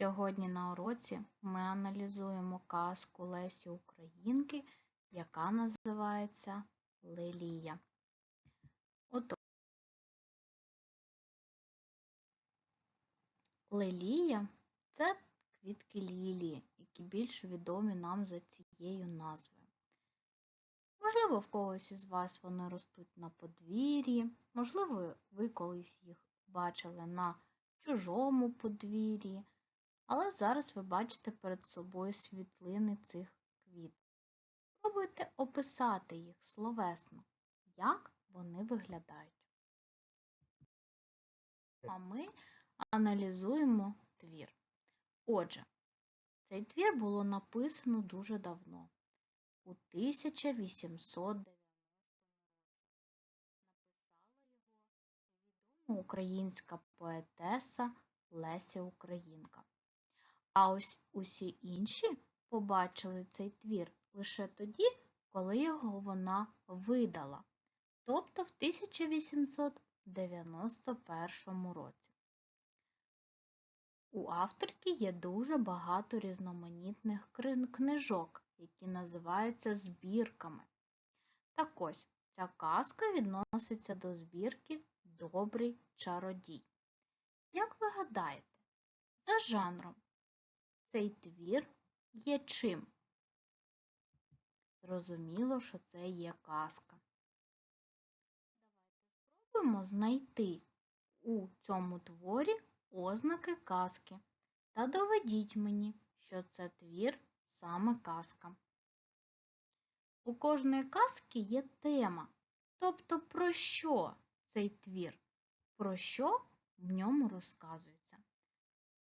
Сьогодні на уроці ми аналізуємо казку Лесі Українки, яка називається Лелія. Ото Лелія це квітки лілії, які більш відомі нам за цією назвою. Можливо, в когось із вас вони ростуть на подвір'ї, можливо, ви колись їх бачили на чужому подвір'ї. Але зараз ви бачите перед собою світлини цих квіток. Спробуйте описати їх словесно, як вони виглядають. А ми аналізуємо твір. Отже, цей твір було написано дуже давно, у 1890 році. Написала його відома українська поетеса Леся Українка. А ось усі інші побачили цей твір лише тоді, коли його вона видала, тобто в 1891 році. У авторки є дуже багато різноманітних книжок, які називаються збірками. Так ось, ця казка відноситься до збірки Добрий чародій. Як ви гадаєте, за жанром цей твір є чим? Зрозуміло, що це є казка. Давайте спробуємо знайти у цьому творі ознаки казки та доведіть мені, що це твір саме казка. У кожної казки є тема, тобто про що цей твір, про що в ньому розказується.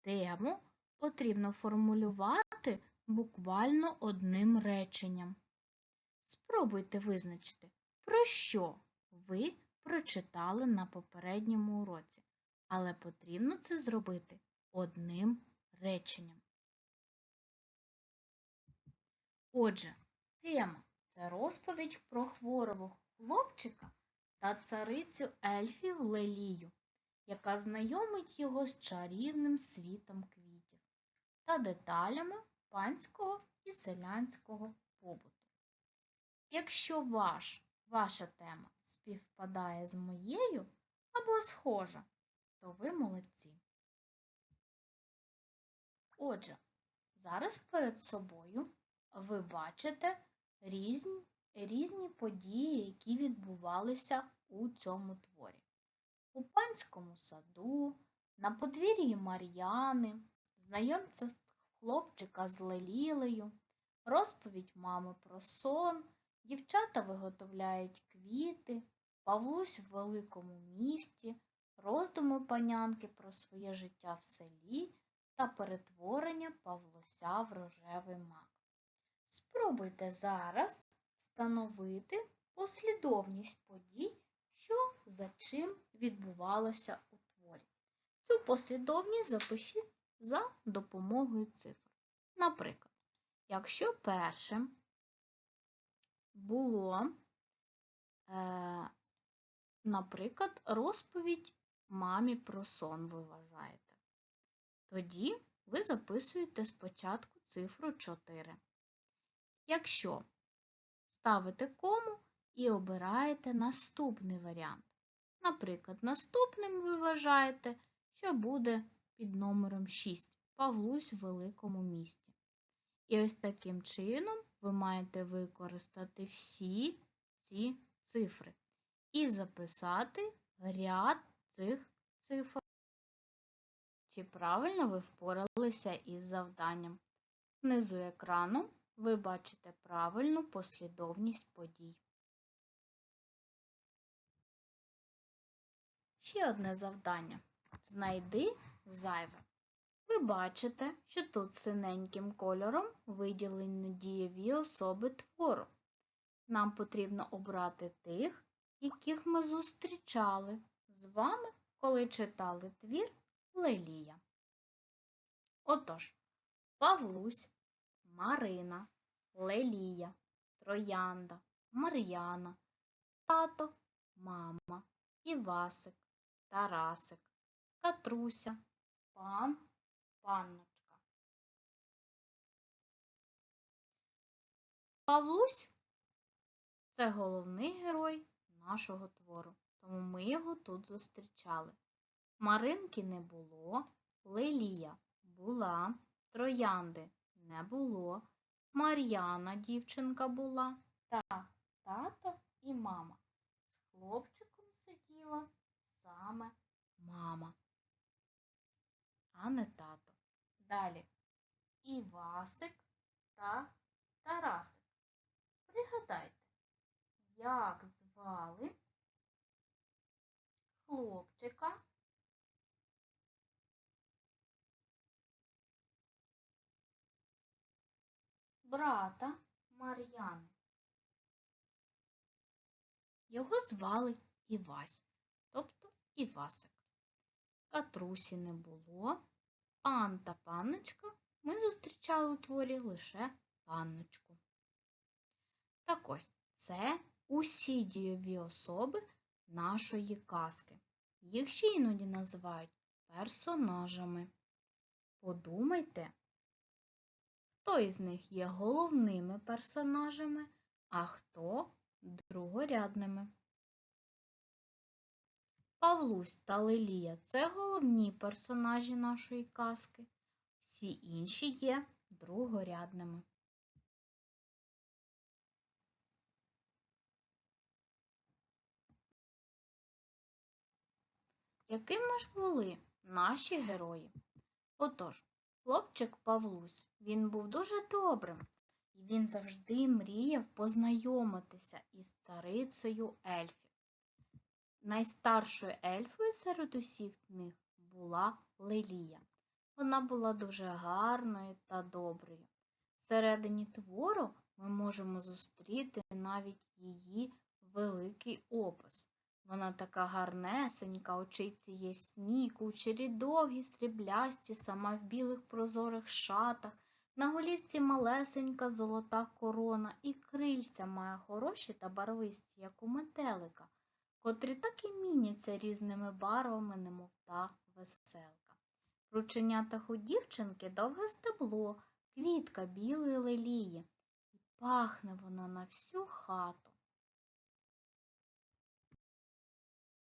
Тему потрібно формулювати буквально одним реченням. Спробуйте визначити, про що ви прочитали на попередньому уроці, але потрібно це зробити одним реченням. Отже, тема це розповідь про хворого хлопчика та царицю ельфів Лелію, яка знайомить його з чарівним світом квітів та деталями панського і селянського побуту. Якщо ваш, ваша тема співпадає з моєю або схожа, то ви молодці. Отже, зараз перед собою ви бачите різні, різні події, які відбувалися у цьому творі. У панському саду, на подвір'ї Мар'яни, знайомця хлопчика з Лелілею, розповідь мами про сон, дівчата виготовляють квіти, Павлусь в великому місті, роздуми панянки про своє життя в селі та перетворення Павлуся в рожевий мак. Спробуйте зараз встановити послідовність подій, що за чим відбувалося у творі. Цю послідовність запишіть за допомогою цифр. Наприклад, якщо першим було, е, наприклад, розповідь мамі про сон, ви вважаєте, тоді ви записуєте спочатку цифру 4. Якщо ставите кому і обираєте наступний варіант. Наприклад, наступним ви вважаєте, що буде під номером 6 Павлусь в великому місті. І ось таким чином ви маєте використати всі ці цифри і записати ряд цих цифр. Чи правильно ви впоралися із завданням? Внизу екрану ви бачите правильну послідовність подій. Ще одне завдання. Знайди зайве. Ви бачите, що тут синеньким кольором виділені дієві особи твору. Нам потрібно обрати тих, яких ми зустрічали з вами, коли читали твір Лелія. Отож, Павлусь, Марина, Лелія, Троянда, Мар'яна, тато, мама, Івасик, Тарасик, Катруся, пан, панночка. Павлусь це головний герой нашого твору, тому ми його тут зустрічали. Маринки не було, Лелія була, Троянди не було, Мар'яна дівчинка була, та тато і мама. З хлопчиком сиділа саме мама а не тато. Далі Івасик та Тарасик. Пригадайте, як звали хлопчика брата Мар'яни. Його звали Івась, тобто Івасик. Катрусі не було. Пан та панночка ми зустрічали у творі лише панночку. Так ось, це усі дієві особи нашої казки. Їх ще іноді називають персонажами. Подумайте, хто із них є головними персонажами, а хто другорядними. Павлусь та Лелія це головні персонажі нашої казки. Всі інші є другорядними. Якими ж були наші герої? Отож, хлопчик Павлусь, він був дуже добрим, і він завжди мріяв познайомитися із царицею ельфів. Найстаршою ельфою серед усіх них була Лелія. Вона була дуже гарною та доброю. Всередині твору ми можемо зустріти навіть її великий опис. Вона така гарнесенька, очиці ясні, кучері довгі, сріблясті, сама в білих прозорих шатах, на голівці малесенька золота корона, і крильця має хороші та барвисті, як у метелика, котрі так і міняться різними барвами, немов та веселка. Рученятах у дівчинки довге стебло, квітка білої лелії, і пахне вона на всю хату.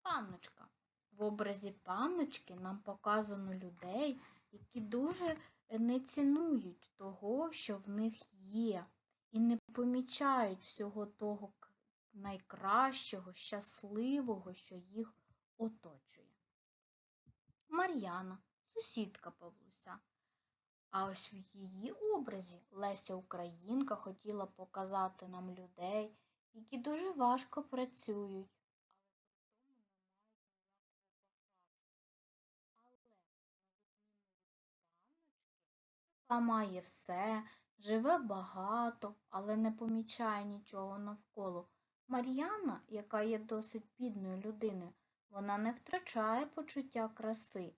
Панночка. В образі панночки нам показано людей, які дуже не цінують того, що в них є, і не помічають всього того найкращого, щасливого, що їх оточує. Мар'яна, сусідка Павлуся. А ось в її образі Леся Українка хотіла показати нам людей, які дуже важко працюють, має все, живе багато, але не помічає нічого навколо. Мар'яна, яка є досить бідною людиною, вона не втрачає почуття краси.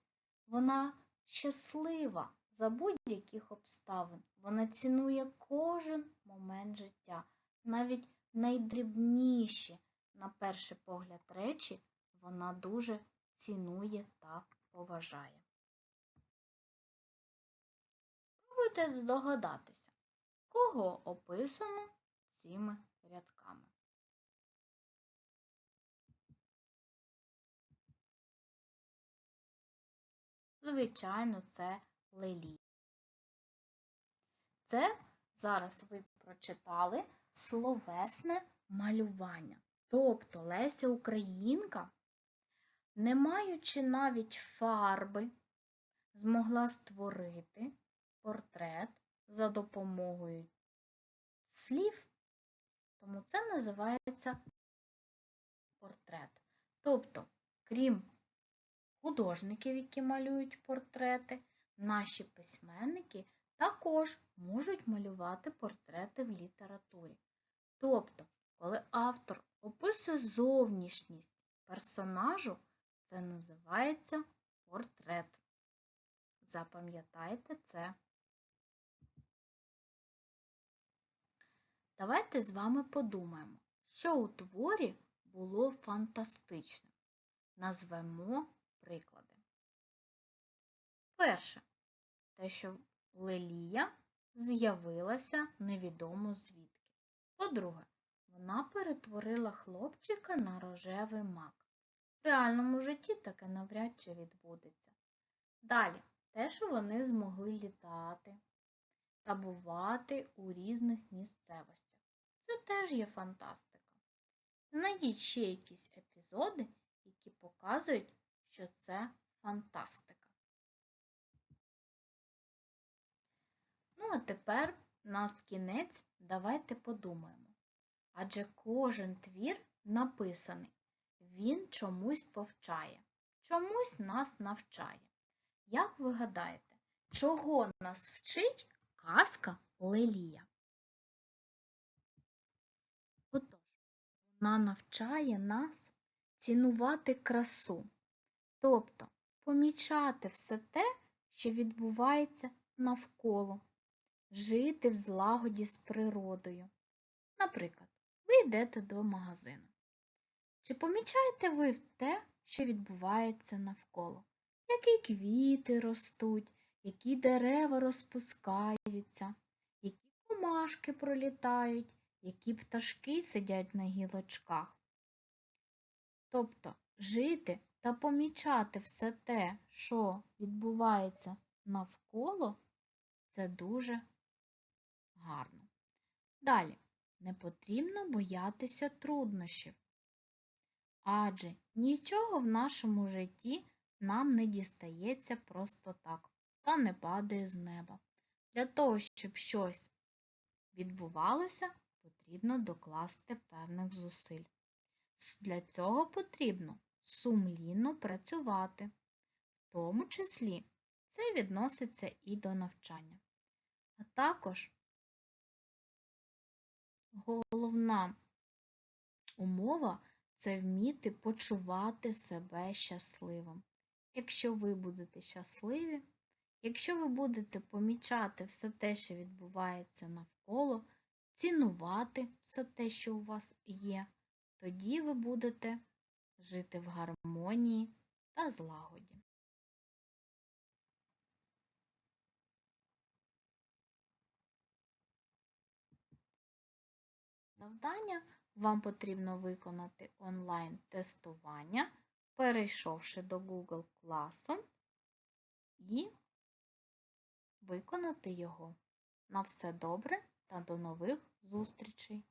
Вона щаслива за будь-яких обставин. Вона цінує кожен момент життя, навіть найдрібніші, на перший погляд, речі вона дуже цінує та поважає. Спробуйте здогадатися, кого описано цими рядками. Звичайно, це Лелі. Це зараз ви прочитали словесне малювання. Тобто Леся Українка, не маючи навіть фарби, змогла створити портрет за допомогою слів, тому це називається портрет. Тобто, крім художників, які малюють портрети, наші письменники також можуть малювати портрети в літературі. Тобто, коли автор описує зовнішність персонажу, це називається портрет. Запам'ятайте це. Давайте з вами подумаємо, що у творі було фантастичним. Назвемо приклади. Перше, те, що Лелія з'явилася невідомо звідки. По-друге, вона перетворила хлопчика на рожевий мак. В реальному житті таке навряд чи відбудеться. Далі, те, що вони змогли літати та бувати у різних місцевостях. Це теж є фантастика. Знайдіть ще якісь епізоди, які показують, що це фантастика. Ну, а тепер на кінець давайте подумаємо. Адже кожен твір написаний, він чомусь повчає, чомусь нас навчає. Як ви гадаєте, чого нас вчить казка Лелія? Отож, вона навчає нас цінувати красу, тобто помічати все те, що відбувається навколо, жити в злагоді з природою. Наприклад, ви йдете до магазину. Чи помічаєте ви те, що відбувається навколо? Які квіти ростуть, які дерева розпускаються, які комашки пролітають, які пташки сидять на гілочках. Тобто жити та помічати все те, що відбувається навколо, це дуже гарно. Далі, не потрібно боятися труднощів, адже нічого в нашому житті нам не дістається просто так та не падає з неба. Для того, щоб щось відбувалося, потрібно докласти певних зусиль. Для цього потрібно сумлінно працювати, в тому числі це відноситься і до навчання. А також головна умова це вміти почувати себе щасливим. Якщо ви будете щасливі, якщо ви будете помічати все те, що відбувається навколо, цінувати все те, що у вас є, тоді ви будете жити в гармонії та злагоді. Завдання вам потрібно виконати онлайн-тестування, перейшовши до Google класу і виконати його. На все добре та до нових зустрічей!